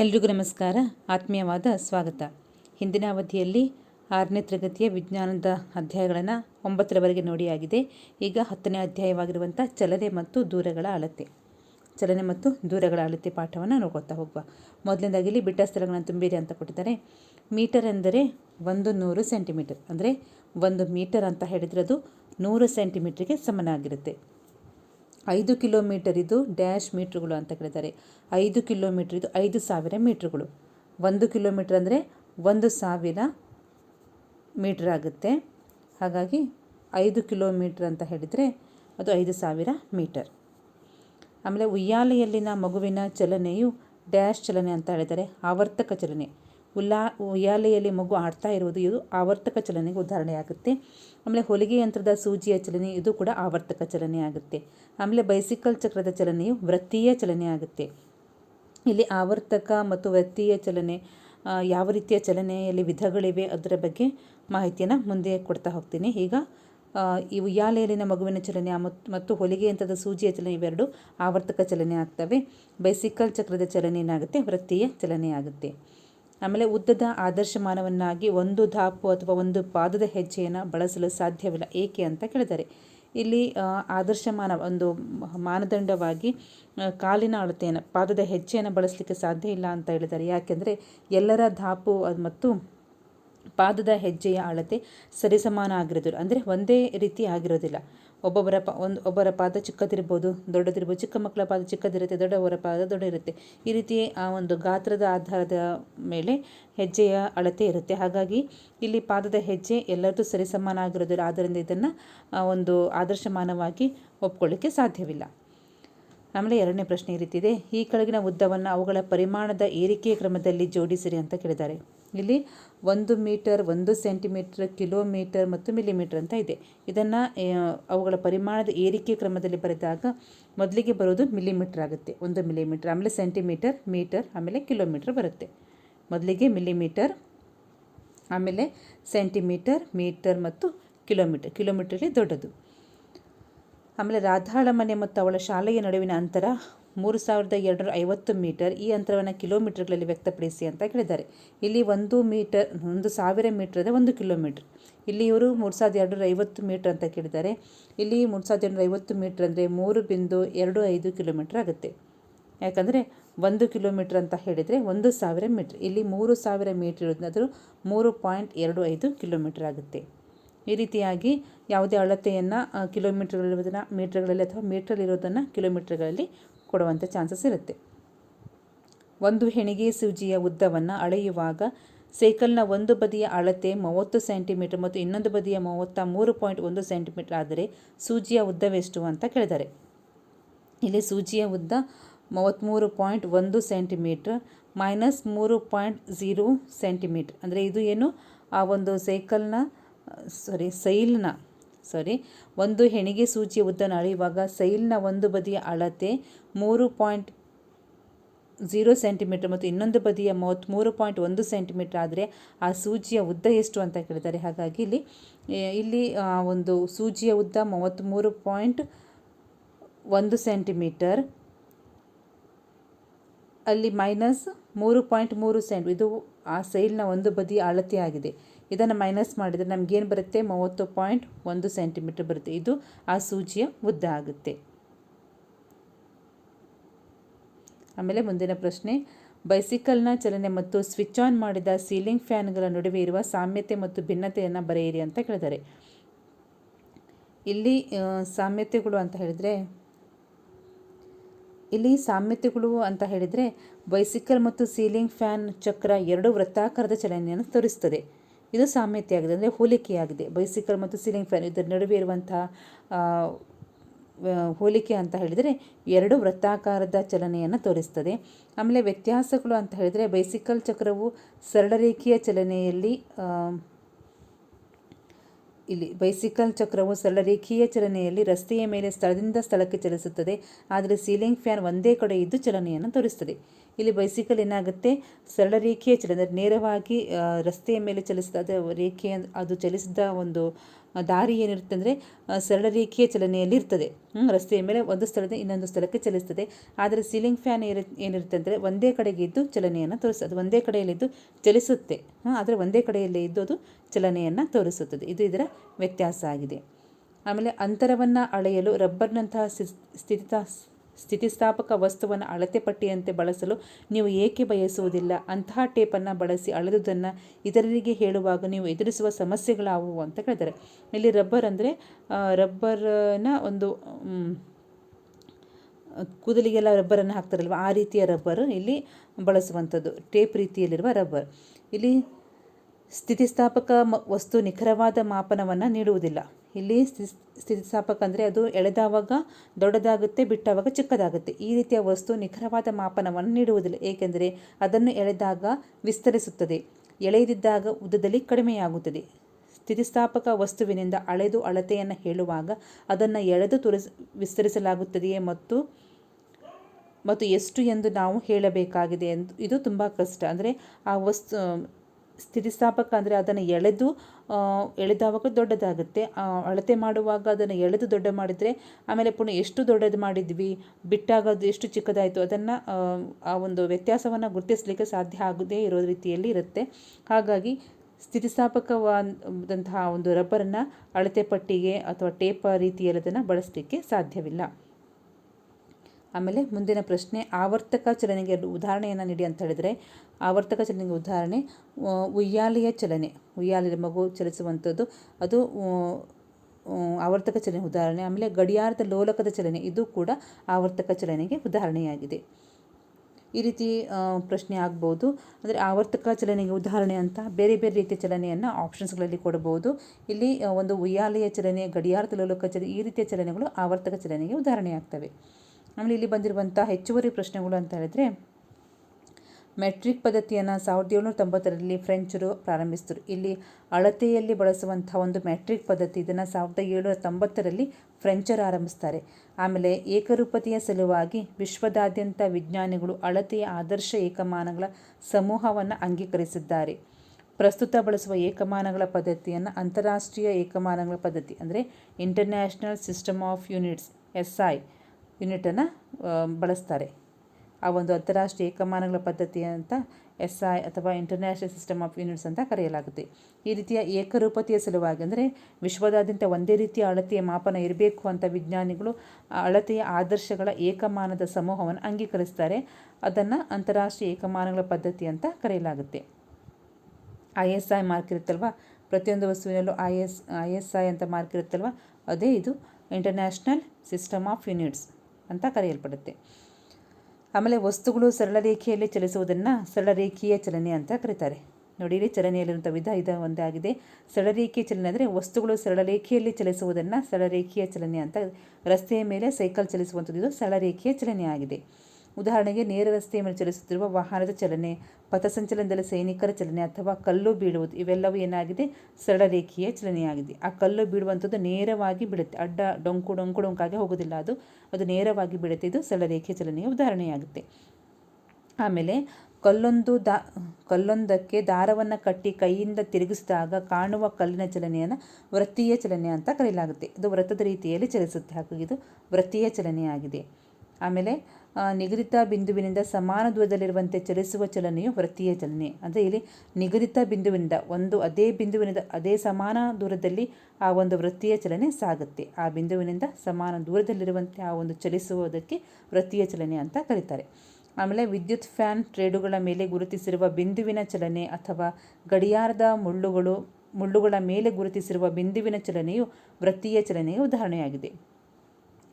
ಎಲ್ರಿಗೂ ನಮಸ್ಕಾರ. ಆತ್ಮೀಯವಾದ ಸ್ವಾಗತ. ಹಿಂದಿನ ಅವಧಿಯಲ್ಲಿ ಆರನೇ ತರಗತಿಯ ವಿಜ್ಞಾನದ ಅಧ್ಯಾಯಗಳನ್ನು ಒಂಬತ್ತರವರೆಗೆ ನೋಡಿಯಾಗಿದೆ ಈಗ ಹತ್ತನೇ ಅಧ್ಯಾಯವಾಗಿರುವಂಥ ಚಲನೆ ಮತ್ತು ದೂರಗಳ ಅಳತೆ. ಚಲನೆ ಮತ್ತು ದೂರಗಳ ಅಳತೆ ಪಾಠವನ್ನು ನೋಡ್ಕೊತಾ ಹೋಗುವ. ಮೊದಲನೇದಾಗಿ ಇಲ್ಲಿ ಬಿಟ್ಟ ಸ್ಥಳಗಳನ್ನು ತುಂಬಿರಿ ಅಂತ ಕೊಟ್ಟಿದ್ದಾರೆ. ಮೀಟರ್ ಎಂದರೆ ಒಂದು ನೂರು ಸೆಂಟಿಮೀಟರ್. ಅಂದರೆ ಒಂದು ಮೀಟರ್ ಅಂತ ಹೇಳಿದರೆ ಅದು ನೂರು ಸೆಂಟಿಮೀಟ್ರಿಗೆ ಸಮನಾಗಿರುತ್ತೆ. ಐದು ಕಿಲೋಮೀಟರ್ ಇದು ಡ್ಯಾಶ್ ಮೀಟ್ರ್ಗಳು ಅಂತ ಕರೀತಾರೆ. ಐದು ಕಿಲೋಮೀಟ್ರ್ ಇದು ಐದು ಸಾವಿರ ಮೀಟ್ರ್ಗಳು. ಒಂದು ಕಿಲೋಮೀಟ್ರ್ ಅಂದರೆ ಒಂದು ಸಾವಿರ ಮೀಟ್ರ್ ಆಗುತ್ತೆ. ಹಾಗಾಗಿ ಐದು ಕಿಲೋಮೀಟ್ರ್ ಅಂತ ಹೇಳಿದರೆ ಅದು ಐದು ಸಾವಿರ ಮೀಟರ್. ಆಮೇಲೆ ಉಯ್ಯಾಲೆಯಲ್ಲಿನ ಮಗುವಿನ ಚಲನೆಯು ಡ್ಯಾಶ್ ಚಲನೆ ಅಂತ ಹೇಳಿದರೆ ಆವರ್ತಕ ಚಲನೆ. ಉಲ್ಲಾ ಉಯ್ಯಾಲೆಯಲ್ಲಿ ಮಗು ಆಡ್ತಾ ಇರುವುದು ಇದು ಆವರ್ತಕ ಚಲನೆಗೆ ಉದಾಹರಣೆಯಾಗುತ್ತೆ. ಆಮೇಲೆ ಹೊಲಿಗೆ ಯಂತ್ರದ ಸೂಜಿಯ ಚಲನೆ ಇದು ಕೂಡ ಆವರ್ತಕ ಚಲನೆ ಆಗುತ್ತೆ ಆಮೇಲೆ ಬೈಸಿಕಲ್ ಚಕ್ರದ ಚಲನೆಯು ವೃತ್ತೀಯ ಚಲನೆ ಆಗುತ್ತೆ ಇಲ್ಲಿ ಆವರ್ತಕ ಮತ್ತು ವೃತ್ತೀಯ ಚಲನೆ ಯಾವ ರೀತಿಯ ಚಲನೆಯಲ್ಲಿ ವಿಧಗಳಿವೆ ಅದರ ಬಗ್ಗೆ ಮಾಹಿತಿಯನ್ನು ಮುಂದೆ ಕೊಡ್ತಾ ಹೋಗ್ತೀನಿ. ಈಗ ಈ ಉಯ್ಯಾಲೆಯಲ್ಲಿನ ಮಗುವಿನ ಚಲನೆ ಮತ್ತು ಹೊಲಿಗೆ ಯಂತ್ರದ ಸೂಜಿಯ ಚಲನೆ ಇವೆರಡು ಆವರ್ತಕ ಚಲನೆ ಆಗ್ತವೆ. ಬೈಸಿಕಲ್ ಚಕ್ರದ ಚಲನೆ ಏನಾಗುತ್ತೆ? ವೃತ್ತೀಯ ಚಲನೆ ಆಗುತ್ತೆ ಆಮೇಲೆ ಉದ್ದದ ಆದರ್ಶಮಾನವನ್ನಾಗಿ ಒಂದು ಧಾಪು ಅಥವಾ ಒಂದು ಪಾದದ ಹೆಜ್ಜೆಯನ್ನು ಬಳಸಲು ಸಾಧ್ಯವಿಲ್ಲ. ಏಕೆ ಅಂತ ಕೇಳಿದ್ದಾರೆ ಇಲ್ಲಿ ಆದರ್ಶಮಾನ ಒಂದು ಮಾನದಂಡವಾಗಿ ಕಾಲಿನ ಅಳತೆಯನ್ನು, ಪಾದದ ಹೆಜ್ಜೆಯನ್ನು ಬಳಸಲಿಕ್ಕೆ ಸಾಧ್ಯ ಇಲ್ಲ ಅಂತ ಹೇಳಿದ್ದಾರೆ ಯಾಕೆಂದರೆ ಎಲ್ಲರ ಧಾಪು ಮತ್ತು ಪಾದದ ಹೆಜ್ಜೆಯ ಅಳತೆ ಸರಿಸಮಾನ ಆಗಿರೋದಿಲ್ಲ. ಅಂದರೆ ಒಂದೇ ರೀತಿ ಆಗಿರೋದಿಲ್ಲ. ಒಬ್ಬೊಬ್ಬರ ಪ, ಒಂದು ಒಬ್ಬರ ಪಾದ ಚಿಕ್ಕದಿರ್ಬೋದು, ದೊಡ್ಡದಿರ್ಬೋದು, ಚಿಕ್ಕ ಮಕ್ಕಳ ಪಾದ ಚಿಕ್ಕದಿರುತ್ತೆ, ದೊಡ್ಡವರ ಪಾದ ದೊಡ್ಡ ಇರುತ್ತೆ ಈ ರೀತಿ ಆ ಒಂದು ಗಾತ್ರದ ಆಧಾರದ ಮೇಲೆ ಹೆಜ್ಜೆಯ ಅಳತೆ ಇರುತ್ತೆ. ಹಾಗಾಗಿ ಇಲ್ಲಿ ಪಾದದ ಹೆಜ್ಜೆ ಎಲ್ಲರದ್ದು ಸರಿಸಮಾನ ಆಗಿರೋದಿಲ್ಲ. ಆದ್ದರಿಂದ ಇದನ್ನು ಒಂದು ಆದರ್ಶಮಾನವಾಗಿ ಒಪ್ಕೊಳ್ಳಿಕ್ಕೆ ಸಾಧ್ಯವಿಲ್ಲ. ಆಮೇಲೆ ಎರಡನೇ ಪ್ರಶ್ನೆ ಈ ಈ ಕೆಳಗಿನ ಉದ್ದವನ್ನು ಅವುಗಳ ಪರಿಮಾಣದ ಏರಿಕೆಯ ಕ್ರಮದಲ್ಲಿ ಜೋಡಿಸಿರಿ ಅಂತ ಕೇಳಿದ್ದಾರೆ. ಇಲ್ಲಿ ಒಂದು ಮೀಟರ್, ಒಂದು ಸೆಂಟಿಮೀಟರ್, ಕಿಲೋಮೀಟರ್ ಮತ್ತು ಮಿಲಿಮೀಟರ್ ಅಂತ ಇದೆ. ಇದನ್ನು ಅವುಗಳ ಪರಿಮಾಣದ ಏರಿಕೆ ಕ್ರಮದಲ್ಲಿ ಬರೆದಾಗ ಮೊದಲಿಗೆ ಬರೋದು ಮಿಲಿಮೀಟರ್ ಆಗುತ್ತೆ. ಒಂದು ಮಿಲಿಮೀಟರ್, ಆಮೇಲೆ ಸೆಂಟಿಮೀಟರ್, ಮೀಟರ್, ಆಮೇಲೆ ಕಿಲೋಮೀಟರ್ ಬರುತ್ತೆ. ಮೊದಲಿಗೆ ಮಿಲಿಮೀಟರ್, ಆಮೇಲೆ ಸೆಂಟಿಮೀಟರ್, ಮೀಟರ್ ಮತ್ತು ಕಿಲೋಮೀಟರ್. ಕಿಲೋಮೀಟರಲ್ಲಿ ದೊಡ್ಡದು. ಆಮೇಲೆ ರಾಧಾಳ ಮನೆ ಮತ್ತು ಅವಳ ಶಾಲೆಯ ನಡುವಿನ ಅಂತರ ಮೂರು ಸಾವಿರದ ಎರಡುನೂರ ಐವತ್ತು ಮೀಟರ್ ಈ ಅಂತರವನ್ನು ಕಿಲೋಮೀಟರ್ಗಳಲ್ಲಿ ವ್ಯಕ್ತಪಡಿಸಿ ಅಂತ ಕೇಳಿದ್ದಾರೆ ಇಲ್ಲಿ ಒಂದು ಮೀಟರ್, ಒಂದು ಸಾವಿರ ಮೀಟರ್ ಅಂದರೆ ಒಂದು ಕಿಲೋಮೀಟ್ರ್. ಇಲ್ಲಿ ಇವರು ಮೂರು ಸಾವಿರದ ಎರಡುನೂರ ಐವತ್ತು ಮೀಟರ್ ಅಂತ ಕೇಳಿದ್ದಾರೆ. ಇಲ್ಲಿ ಮೂರು ಸಾವಿರದ ಎರಡುನೂರ ಐವತ್ತು ಮೀಟ್ರ್ ಅಂದರೆ ಮೂರು ಬಿಂದು ಎರಡು ಐದು ಕಿಲೋಮೀಟ್ರ್ ಆಗುತ್ತೆ. ಯಾಕಂದರೆ ಒಂದು ಕಿಲೋಮೀಟ್ರ್ ಅಂತ ಹೇಳಿದರೆ ಒಂದು ಸಾವಿರ ಮೀಟ್ರ್. ಇಲ್ಲಿ ಮೂರು ಸಾವಿರ ಮೀಟ್ರ್ ಇರೋದಾದರೂ ಮೂರು ಪಾಯಿಂಟ್ ಎರಡು ಐದು ಕಿಲೋಮೀಟ್ರ್ ಆಗುತ್ತೆ. ಈ ರೀತಿಯಾಗಿ ಯಾವುದೇ ಅಳತೆಯನ್ನು ಕಿಲೋಮೀಟರ್ಗಳಿರೋದನ್ನು ಮೀಟ್ರ್ಗಳಲ್ಲಿ ಅಥವಾ ಮೀಟ್ರಲ್ಲಿರೋದನ್ನು ಕಿಲೋಮೀಟರ್ಗಳಲ್ಲಿ ಕೊಡುವಂಥ ಚಾನ್ಸಸ್ ಇರುತ್ತೆ. ಒಂದು ಹೆಣಿಗೆ ಸೂಜಿಯ ಉದ್ದವನ್ನು ಅಳೆಯುವಾಗ ಸೈಕಲ್ನ ಒಂದು ಬದಿಯ ಅಳತೆ ಮೂವತ್ತು ಸೆಂಟಿಮೀಟರ್ ಮತ್ತು ಇನ್ನೊಂದು ಬದಿಯ ಮೂವತ್ತ ಮೂರು ಪಾಯಿಂಟ್ ಒಂದು ಸೆಂಟಿಮೀಟರ್ ಆದರೆ ಸೂಜಿಯ ಉದ್ದವೆಷ್ಟು ಅಂತ ಕೇಳಿದ್ದಾರೆ. ಇಲ್ಲಿ ಸೂಜಿಯ ಉದ್ದ ಮೂವತ್ತ್ಮೂರು ಪಾಯಿಂಟ್ ಒಂದು ಸೆಂಟಿಮೀಟ್ರ್ ಮೈನಸ್ ಮೂರು ಪಾಯಿಂಟ್ ಝೀರೋ ಸೆಂಟಿಮೀಟ್ರ್. ಅಂದರೆ ಇದು ಏನು? ಆ ಒಂದು ಸೈಕಲ್ನ ಸಾರಿ ಸೈಲ್ನ ಸಾರಿ ಒಂದು ಹೆಣಿಗೆ ಸೂಚಿಯ ಉದ್ದನ ಅಳೆಯುವಾಗ ಸೈಲ್ನ ಒಂದು ಬದಿಯ ಅಳತೆ ಮೂರು ಪಾಯಿಂಟ್ ಝೀರೋ ಸೆಂಟಿಮೀಟರ್ ಮತ್ತು ಇನ್ನೊಂದು ಬದಿಯ ಮೂವತ್ತ್ಮೂರು ಪಾಯಿಂಟ್ ಒಂದು ಸೆಂಟಿಮೀಟರ್ ಆದರೆ ಆ ಸೂಜಿಯ ಉದ್ದ ಎಷ್ಟು ಅಂತ ಕೇಳಿದ್ದಾರೆ. ಹಾಗಾಗಿ ಇಲ್ಲಿ ಇಲ್ಲಿ ಒಂದು ಸೂಜಿಯ ಉದ್ದ ಮೂವತ್ತ್ಮೂರು ಪಾಯಿಂಟ್ ಒಂದು ಸೆಂಟಿಮೀಟರ್. ಅಲ್ಲಿ ಮೈನಸ್ ಮೂರು ಪಾಯಿಂಟ್ ಮೂರು ಸೆಂಟ್, ಇದು ಆ ಸೈಲ್ನ ಒಂದು ಬದಿಯ ಅಳತೆ ಆಗಿದೆ. ಇದನ್ನು ಮೈನಸ್ ಮಾಡಿದರೆ ನಮಗೇನು ಬರುತ್ತೆ? ಮೂವತ್ತು ಪಾಯಿಂಟ್ ಒಂದು ಸೆಂಟಿಮೀಟರ್ ಬರುತ್ತೆ. ಇದು ಆ ಸೂಜಿಯ ಉದ್ದ ಆಗುತ್ತೆ. ಆಮೇಲೆ ಮುಂದಿನ ಪ್ರಶ್ನೆ. ಬೈಸಿಕಲ್ನ ಚಲನೆ ಮತ್ತು ಸ್ವಿಚ್ ಆನ್ ಮಾಡಿದ ಸೀಲಿಂಗ್ ಫ್ಯಾನ್ಗಳ ನಡುವೆ ಇರುವ ಸಾಮ್ಯತೆ ಮತ್ತು ಭಿನ್ನತೆಯನ್ನು ಬರೆಯಿರಿ ಅಂತ ಕೇಳಿದ್ದಾರೆ. ಇಲ್ಲಿ ಸಾಮ್ಯತೆಗಳು ಅಂತ ಹೇಳಿದರೆ, ಇಲ್ಲಿ ಸಾಮ್ಯತೆಗಳು ಅಂತ ಹೇಳಿದರೆ ಬೈಸಿಕಲ್ ಮತ್ತು ಸೀಲಿಂಗ್ ಫ್ಯಾನ್ ಚಕ್ರ ಎರಡು ವೃತ್ತಾಕಾರದ ಚಲನೆಯನ್ನು ತೋರಿಸ್ತದೆ. ಇದು ಸಾಮ್ಯತೆಯಾಗಿದೆ ಅಂದರೆ ಹೋಲಿಕೆಯಾಗಿದೆ. ಬೈಸಿಕಲ್ ಮತ್ತು ಸೀಲಿಂಗ್ ಫ್ಯಾನ್ ಇದರ ನಡುವೆ ಇರುವಂತಹ ಹೋಲಿಕೆ ಅಂತ ಹೇಳಿದರೆ ಎರಡು ವೃತ್ತಾಕಾರದ ಚಲನೆಯನ್ನು ತೋರಿಸ್ತದೆ. ಆಮೇಲೆ ವ್ಯತ್ಯಾಸಗಳು ಅಂತ ಹೇಳಿದರೆ ಬೈಸಿಕಲ್ ಚಕ್ರವು ಸರಳ ರೇಖೆಯ ಚಲನೆಯಲ್ಲಿ ಇಲ್ಲಿ ಬೈಸಿಕಲ್ ಚಕ್ರವು ಸರಳ ರೇಖೀಯ ಚಲನೆಯಲ್ಲಿ ರಸ್ತೆಯ ಮೇಲೆ ಸ್ಥಳದಿಂದ ಸ್ಥಳಕ್ಕೆ ಚಲಿಸುತ್ತದೆ. ಆದರೆ ಸೀಲಿಂಗ್ ಫ್ಯಾನ್ ಒಂದೇ ಕಡೆ ಇದ್ದು ಚಲನೆಯನ್ನು ತೋರಿಸ್ತದೆ. ಇಲ್ಲಿ ಬೈಸಿಕಲ್ ಏನಾಗುತ್ತೆ? ಸರಳ ರೇಖೆಯ ಚಲನೆ ನೇರವಾಗಿ ರಸ್ತೆಯ ಮೇಲೆ ಚಲಿಸಿದ ರೇಖೆಯ, ಅದು ಚಲಿಸಿದ ಒಂದು ದಾರಿ ಏನಿರುತ್ತೆ ಅಂದರೆ ಸರಳ ರೇಖೆಯ ಚಲನೆಯಲ್ಲಿ ಇರ್ತದೆ. ರಸ್ತೆಯ ಮೇಲೆ ಒಂದು ಸ್ಥಳದಿಂದ ಇನ್ನೊಂದು ಸ್ಥಳಕ್ಕೆ ಚಲಿಸ್ತದೆ. ಆದರೆ ಸೀಲಿಂಗ್ ಫ್ಯಾನ್ ಏರಿ, ಏನಿರುತ್ತೆ ಅಂದರೆ, ಒಂದೇ ಕಡೆಗೆ ಇದ್ದು ಚಲನೆಯನ್ನು ತೋರಿಸ್ತದೆ ಅದು ಒಂದೇ ಕಡೆಯಲ್ಲಿದ್ದು ಚಲಿಸುತ್ತೆ. ಹ್ಞೂ ಆದರೆ ಒಂದೇ ಕಡೆಯಲ್ಲೇ ಇದ್ದು ಅದು ಚಲನೆಯನ್ನು ತೋರಿಸುತ್ತದೆ. ಇದು ಇದರ ವ್ಯತ್ಯಾಸ ಆಗಿದೆ. ಆಮೇಲೆ ಅಂತರವನ್ನು ಅಳೆಯಲು ರಬ್ಬರ್ನಂತಹ ಸ್ಥಿತಿತಾ ಸ್ಥಿತಿಸ್ಥಾಪಕ ವಸ್ತುವನ್ನು ಅಳತೆ ಪಟ್ಟಿಯಂತೆ ಬಳಸಲು ನೀವು ಏಕೆ ಬಯಸುವುದಿಲ್ಲ? ಅಂತಹ ಟೇಪನ್ನು ಬಳಸಿ ಅಳೆದುದನ್ನು ಇತರರಿಗೆ ಹೇಳುವಾಗ ನೀವು ಎದುರಿಸುವ ಸಮಸ್ಯೆಗಳಾವುವು ಅಂತ ಕೇಳ್ತಾರೆ ಇಲ್ಲಿ ರಬ್ಬರ್ ಅಂದರೆ ರಬ್ಬರ್ನ ಒಂದು ಕೂದಲಿಗೆಲ್ಲ ರಬ್ಬರನ್ನು ಹಾಕ್ತಾರಲ್ವ? ಆ ರೀತಿಯ ರಬ್ಬರ್ ಇಲ್ಲಿ ಬಳಸುವಂಥದ್ದು, ಟೇಪ್ ರೀತಿಯಲ್ಲಿರುವ ರಬ್ಬರ್. ಇಲ್ಲಿ ಸ್ಥಿತಿಸ್ಥಾಪಕ ವಸ್ತು ನಿಖರವಾದ ಮಾಪನವನ್ನು ನೀಡುವುದಿಲ್ಲ. ಇಲ್ಲಿ ಸ್ಥಿತಿ ಸ್ಥಿತಿಸ್ಥಾಪಕ ಅಂದರೆ ಅದು ಎಳೆದಾವಾಗ ದೊಡ್ಡದಾಗುತ್ತೆ, ಬಿಟ್ಟಾವಾಗ ಚಿಕ್ಕದಾಗುತ್ತೆ. ಈ ರೀತಿಯ ವಸ್ತು ನಿಖರವಾದ ಮಾಪನವನ್ನು ನೀಡುವುದಿಲ್ಲ. ಏಕೆಂದರೆ ಅದನ್ನು ಎಳೆದಾಗ ವಿಸ್ತರಿಸುತ್ತದೆ. ಎಳೆಯದಿದ್ದಾಗ ಉದ್ದದಲ್ಲಿ ಕಡಿಮೆಯಾಗುತ್ತದೆ. ಸ್ಥಿತಿಸ್ಥಾಪಕ ವಸ್ತುವಿನಿಂದ ಅಳೆದು ಅಳತೆಯನ್ನು ಹೇಳುವಾಗ ಅದನ್ನು ಎಳೆದು ತುರಿಸ್, ವಿಸ್ತರಿಸಲಾಗುತ್ತದೆಯೇ ಮತ್ತು ಮತ್ತು ಎಷ್ಟು ಎಂದು ನಾವು ಹೇಳಬೇಕಾಗಿದೆ ಎಂದು, ಇದು ತುಂಬ ಕಷ್ಟ. ಅಂದರೆ ಆ ವಸ್ತು ಸ್ಥಿತಿಸ್ಥಾಪಕ ಅಂದರೆ ಅದನ್ನು ಎಳೆದು ಎಳೆದಾವಾಗ ದೊಡ್ಡದಾಗುತ್ತೆ. ಅಳತೆ ಮಾಡುವಾಗ ಅದನ್ನು ಎಳೆದು ದೊಡ್ಡ ಮಾಡಿದರೆ ಆಮೇಲೆ ಪುನಃ ಎಷ್ಟು ದೊಡ್ಡದು ಮಾಡಿದ್ವಿ ಬಿಟ್ಟಾಗ ಅದು ಎಷ್ಟು ಚಿಕ್ಕದಾಯಿತು ಅದನ್ನು ಆ ಒಂದು ವ್ಯತ್ಯಾಸವನ್ನು ಗುರುತಿಸಲಿಕ್ಕೆ ಸಾಧ್ಯ ಆಗದೇ ಇರೋ ರೀತಿಯಲ್ಲಿ ಇರುತ್ತೆ. ಹಾಗಾಗಿ ಸ್ಥಿತಿಸ್ಥಾಪಕವಾದಂತಹ ಒಂದು ರಬ್ಬರನ್ನು ಅಳತೆ ಪಟ್ಟಿಗೆ ಅಥವಾ ಟೇಪ ರೀತಿಯಲ್ಲಿ ಅದನ್ನು ಬಳಸಲಿಕ್ಕೆ ಸಾಧ್ಯವಿಲ್ಲ. ಆಮೇಲೆ ಮುಂದಿನ ಪ್ರಶ್ನೆ, ಆವರ್ತಕ ಚಲನೆಗೆ ಉದಾಹರಣೆಯನ್ನು ನೀಡಿ ಅಂತ ಹೇಳಿದರೆ, ಆವರ್ತಕ ಚಲನೆಗೆ ಉದಾಹರಣೆ ಉಯ್ಯಾಲೆಯ ಚಲನೆ. ಉಯ್ಯಾಲೆಯ ಮಗು ಚಲಿಸುವಂಥದ್ದು ಅದು ಆವರ್ತಕ ಚಲನೆ ಉದಾಹರಣೆ. ಆಮೇಲೆ ಗಡಿಯಾರದ ಲೋಲಕದ ಚಲನೆ, ಇದು ಕೂಡ ಆವರ್ತಕ ಚಲನೆಗೆ ಉದಾಹರಣೆಯಾಗಿದೆ. ಈ ರೀತಿ ಪ್ರಶ್ನೆ ಆಗ್ಬೋದು. ಅಂದರೆ ಆವರ್ತಕ ಚಲನೆಗೆ ಉದಾಹರಣೆ ಅಂತ ಬೇರೆ ಬೇರೆ ರೀತಿಯ ಚಲನೆಯನ್ನು ಆಪ್ಷನ್ಸ್ಗಳಲ್ಲಿ ಕೊಡಬಹುದು. ಇಲ್ಲಿ ಒಂದು ಉಯ್ಯಾಲೆಯ ಚಲನೆ, ಗಡಿಯಾರದ ಲೋಲಕ ಚಲನೆ, ಈ ರೀತಿಯ ಚಲನೆಗಳು ಆವರ್ತಕ ಚಲನೆಗೆ ಉದಾಹರಣೆಯಾಗ್ತವೆ. ಆಮೇಲೆ ಇಲ್ಲಿ ಬಂದಿರುವಂಥ ಹೆಚ್ಚುವರಿ ಪ್ರಶ್ನೆಗಳು ಅಂತ ಹೇಳಿದ್ರೆ, ಮೆಟ್ರಿಕ್ ಪದ್ಧತಿಯನ್ನು ಸಾವಿರದ ಏಳ್ನೂರ ತೊಂಬತ್ತರಲ್ಲಿ ಫ್ರೆಂಚರು ಪ್ರಾರಂಭಿಸಿದರು. ಇಲ್ಲಿ ಅಳತೆಯಲ್ಲಿ ಬಳಸುವಂಥ ಒಂದು ಮೆಟ್ರಿಕ್ ಪದ್ಧತಿ ಇದನ್ನು ಸಾವಿರದ ಏಳ್ನೂರ ತೊಂಬತ್ತರಲ್ಲಿ ಫ್ರೆಂಚರು ಆರಂಭಿಸ್ತಾರೆ. ಆಮೇಲೆ ಏಕರೂಪತೆಯ ಸಲುವಾಗಿ ವಿಶ್ವದಾದ್ಯಂತ ವಿಜ್ಞಾನಿಗಳು ಅಳತೆಯ ಆದರ್ಶ ಏಕಮಾನಗಳ ಸಮೂಹವನ್ನು ಅಂಗೀಕರಿಸಿದ್ದಾರೆ. ಪ್ರಸ್ತುತ ಬಳಸುವ ಏಕಮಾನಗಳ ಪದ್ಧತಿಯನ್ನು ಅಂತಾರಾಷ್ಟ್ರೀಯ ಏಕಮಾನಗಳ ಪದ್ಧತಿ ಅಂದರೆ international system of units S I ಯೂನಿಟನ್ನು ಬಳಸ್ತಾರೆ. ಆ ಒಂದು ಅಂತಾರಾಷ್ಟ್ರೀಯ ಏಕಮಾನಗಳ ಪದ್ಧತಿ ಅಂತ ಎಸ್ ಐ ಅಥವಾ ಇಂಟರ್ನ್ಯಾಷನಲ್ ಸಿಸ್ಟಮ್ ಆಫ್ ಯೂನಿಟ್ಸ್ ಅಂತ ಕರೆಯಲಾಗುತ್ತೆ. ಈ ರೀತಿಯ ಏಕರೂಪತೆಯ ಸಲುವಾಗಿ ಅಂದರೆ ವಿಶ್ವದಾದ್ಯಂತ ಒಂದೇ ರೀತಿಯ ಅಳತೆಯ ಮಾಪನ ಇರಬೇಕು ಅಂತ ವಿಜ್ಞಾನಿಗಳು ಅಳತೆಯ ಆದರ್ಶಗಳ ಏಕಮಾನದ ಸಮೂಹವನ್ನು ಅಂಗೀಕರಿಸ್ತಾರೆ. ಅದನ್ನು ಅಂತಾರಾಷ್ಟ್ರೀಯ ಏಕಮಾನಗಳ ಪದ್ಧತಿ ಅಂತ ಕರೆಯಲಾಗುತ್ತೆ. ಐ ಎಸ್ ಐ ಮಾರ್ಕ್ ಇರುತ್ತಲ್ವ? ಪ್ರತಿಯೊಂದು ವಸ್ತುವಿನಲ್ಲೂ I S I S I ಅಂತ ಮಾರ್ಕ್ ಇರುತ್ತಲ್ವ? ಅದೇ ಇದು ಇಂಟರ್ನ್ಯಾಷನಲ್ ಸಿಸ್ಟಮ್ ಆಫ್ ಯೂನಿಟ್ಸ್ ಅಂತ ಕರೆಯಲ್ಪಡುತ್ತೆ. ಆಮೇಲೆ ವಸ್ತುಗಳು ಸರಳ ರೇಖೆಯಲ್ಲಿ ಚಲಿಸುವುದನ್ನು ಸರಳ ರೇಖೀಯ ಚಲನೆ ಅಂತ ಕರೀತಾರೆ. ನೋಡಿ, ಇಲ್ಲಿ ಚಲನೆಯಲ್ಲಿರುವಂಥ ವಿಧ ಇದು ಒಂದೇ ಆಗಿದೆ. ಸರಳ ರೇಖೀಯ ಚಲನೆ ಅಂದರೆ ವಸ್ತುಗಳು ಸರಳ ರೇಖೆಯಲ್ಲಿ ಚಲಿಸುವುದನ್ನು ಸರಳ ರೇಖೀಯ ಚಲನೆ ಅಂತ ರಸ್ತೆಯ ಮೇಲೆ ಸೈಕಲ್ ಚಲಿಸುವಂಥದ್ದು ಇದು ಸರಳ ರೇಖೀಯ ಚಲನೆ ಆಗಿದೆ. ಉದಾಹರಣೆಗೆ ನೇರ ರಸ್ತೆಯ ಮೇಲೆ ಚಲಿಸುತ್ತಿರುವ ವಾಹನದ ಚಲನೆ, ಪಥಸಂಚಲನದಲ್ಲಿ ಸೈನಿಕರ ಚಲನೆ ಅಥವಾ ಕಲ್ಲು ಬೀಳುವುದು, ಇವೆಲ್ಲವೂ ಏನಾಗಿದೆ? ಸರಳ ರೇಖೀಯ ಚಲನೆಯಾಗಿದೆ. ಆ ಕಲ್ಲು ಬೀಳುವಂಥದ್ದು ನೇರವಾಗಿ ಬಿಡುತ್ತೆ ಅಡ್ಡ, ಡೊಂಕು ಡೊಂಕು, ಡೊಂಕಾಗಿ ಹೋಗೋದಿಲ್ಲ ಅದು ಅದು ನೇರವಾಗಿ ಬಿಡುತ್ತೆ ಇದು ಸರಳ ರೇಖೆಯ ಚಲನೆಯ ಉದಾಹರಣೆಯಾಗುತ್ತೆ. ಆಮೇಲೆ ಕಲ್ಲೊಂದು ದಾ, ಕಲ್ಲೊಂದಕ್ಕೆ ದಾರವನ್ನು ಕಟ್ಟಿ ಕೈಯಿಂದ ತಿರುಗಿಸಿದಾಗ ಕಾಣುವ ಕಲ್ಲಿನ ಚಲನೆಯನ್ನು ವೃತ್ತೀಯ ಚಲನೆ ಅಂತ ಕರೆಯಲಾಗುತ್ತೆ ಇದು ವೃತ್ತದ ರೀತಿಯಲ್ಲಿ ಚಲಿಸುತ್ತೆ. ಹಾಗಾಗಿ ಇದು ವೃತ್ತೀಯ ಚಲನೆಯಾಗಿದೆ. ಆಮೇಲೆ ನಿಗದಿತ ಬಿಂದುವಿನಿಂದ ಸಮಾನ ದೂರದಲ್ಲಿರುವಂತೆ ಚಲಿಸುವ ಚಲನೆಯು ವೃತ್ತೀಯ ಚಲನೆ. ಅಂದರೆ ಇಲ್ಲಿ ನಿಗದಿತ ಬಿಂದುವಿನಿಂದ ಒಂದು ಅದೇ ಬಿಂದುವಿನಿಂದ ಅದೇ ಸಮಾನ ದೂರದಲ್ಲಿ ಆ ಒಂದು ವೃತ್ತೀಯ ಚಲನೆ ಸಾಗುತ್ತೆ. ಆ ಬಿಂದುವಿನಿಂದ ಸಮಾನ ದೂರದಲ್ಲಿರುವಂತೆ ಆ ಒಂದು ಚಲಿಸುವುದಕ್ಕೆ ವೃತ್ತೀಯ ಚಲನೆ ಅಂತ ಕರೀತಾರೆ. ಆಮೇಲೆ ವಿದ್ಯುತ್ ಫ್ಯಾನ್ ಟ್ರೇಡುಗಳ ಮೇಲೆ ಗುರುತಿಸಿರುವ ಬಿಂದುವಿನ ಚಲನೆ ಅಥವಾ ಗಡಿಯಾರದ ಮುಳ್ಳುಗಳು ಮುಳ್ಳುಗಳ ಮೇಲೆ ಗುರುತಿಸಿರುವ ಬಿಂದುವಿನ ಚಲನೆಯು ವೃತ್ತೀಯ ಚಲನೆಯ ಉದಾಹರಣೆಯಾಗಿದೆ.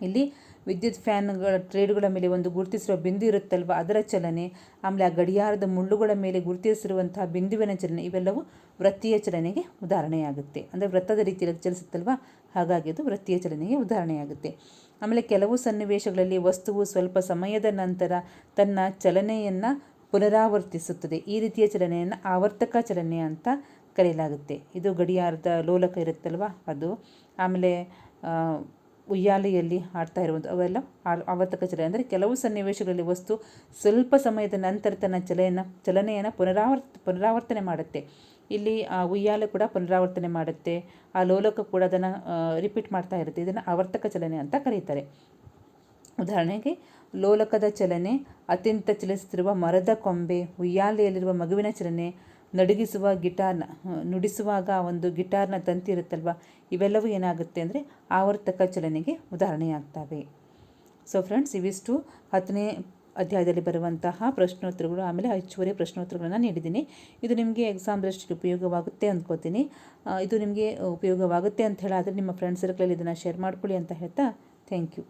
ಇಲ್ಲಿ ವಿದ್ಯುತ್ ಫ್ಯಾನ್ಗಳ ಟ್ರೇಡ್ಗಳ ಮೇಲೆ ಒಂದು ಗುರುತಿಸಿರುವ ಬಿಂದು ಇರುತ್ತಲ್ವ? ಅದರ ಚಲನೆ, ಆಮೇಲೆ ಆ ಗಡಿಯಾರದ ಮುಳ್ಳುಗಳ ಮೇಲೆ ಗುರುತಿಸಿರುವಂತಹ ಬಿಂದುವಿನ ಚಲನೆ, ಇವೆಲ್ಲವೂ ವೃತ್ತೀಯ ಚಲನೆಗೆ ಉದಾಹರಣೆಯಾಗುತ್ತೆ. ಅಂದರೆ ವೃತ್ತದ ರೀತಿಯಲ್ಲಿ ಚಲಿಸುತ್ತಲ್ವ? ಹಾಗಾಗಿ ಅದು ವೃತ್ತೀಯ ಚಲನೆಗೆ ಉದಾಹರಣೆಯಾಗುತ್ತೆ. ಆಮೇಲೆ ಕೆಲವು ಸನ್ನಿವೇಶಗಳಲ್ಲಿ ವಸ್ತುವು ಸ್ವಲ್ಪ ಸಮಯದ ನಂತರ ತನ್ನ ಚಲನೆಯನ್ನು ಪುನರಾವರ್ತಿಸುತ್ತದೆ. ಈ ರೀತಿಯ ಚಲನೆಯನ್ನು ಆವರ್ತಕ ಚಲನೆ ಅಂತ ಕರೆಯಲಾಗುತ್ತೆ. ಇದು ಗಡಿಯಾರದ ಲೋಲಕ ಇರುತ್ತಲ್ವ? ಅದು. ಆಮೇಲೆ ಉಯ್ಯಾಲೆಯಲ್ಲಿ ಆಡ್ತಾ ಇರುವಂಥ ಅವೆಲ್ಲ ಆವರ್ತಕ ಚಲನೆ. ಅಂದರೆ ಕೆಲವು ಸನ್ನಿವೇಶಗಳಲ್ಲಿ ವಸ್ತು ಸ್ವಲ್ಪ ಸಮಯದ ನಂತರ ತನ್ನ ಚಲೆಯನ್ನು ಚಲನೆಯನ್ನು ಪುನರಾವರ್ತ, ಪುನರಾವರ್ತನೆ ಮಾಡುತ್ತೆ. ಇಲ್ಲಿ ಆ ಉಯ್ಯಾಲೆ ಕೂಡ ಪುನರಾವರ್ತನೆ ಮಾಡುತ್ತೆ. ಆ ಲೋಲಕ ಕೂಡ ಅದನ್ನು ರಿಪೀಟ್ ಮಾಡ್ತಾ ಇರುತ್ತೆ. ಇದನ್ನು ಆವರ್ತಕ ಚಲನೆ ಅಂತ ಕರೀತಾರೆ. ಉದಾಹರಣೆಗೆ, ಲೋಲಕದ ಚಲನೆ ಅತ್ಯಂತ ಚಲಿಸುತ್ತಿರುವ ಮರದ ಕೊಂಬೆ, ಉಯ್ಯಾಲೆಯಲ್ಲಿರುವ ಮಗುವಿನ ಚಲನೆ ನಡುಗಿಸುವ ಗಿಟಾರ್ನ ನುಡಿಸುವಾಗ ಒಂದು ಗಿಟಾರ್ನ ತಂತಿ ಇರುತ್ತಲ್ವ, ಇವೆಲ್ಲವೂ ಏನಾಗುತ್ತೆ ಅಂದರೆ ಆವರ್ತಕ ಚಲನೆಗೆ ಉದಾಹರಣೆಯಾಗ್ತವೆ. ಸೊ ಫ್ರೆಂಡ್ಸ್ ಇವಿಷ್ಟು ಹತ್ತನೇ ಅಧ್ಯಾಯದಲ್ಲಿ ಬರುವಂತಹ ಪ್ರಶ್ನೋತ್ತರಗಳು, ಆಮೇಲೆ ಹೆಚ್ಚುವರಿ ಪ್ರಶ್ನೋತ್ತರಗಳನ್ನು ನೀಡಿದ್ದೀನಿ. ಇದು ನಿಮಗೆ ಎಕ್ಸಾಮ್ ದೃಷ್ಟಿಗೆ ಉಪಯೋಗವಾಗುತ್ತೆ ಅಂದ್ಕೋತೀನಿ ಇದು ನಿಮಗೆ ಉಪಯೋಗವಾಗುತ್ತೆ ಅಂತ ಹೇಳಾದರೆ ನಿಮ್ಮ ಫ್ರೆಂಡ್ಸ್ ಸರ್ಕಲಲ್ಲಿ ಇದನ್ನು ಶೇರ್ ಮಾಡ್ಕೊಳ್ಳಿ ಅಂತ ಹೇಳ್ತಾ ಥ್ಯಾಂಕ್ ಯು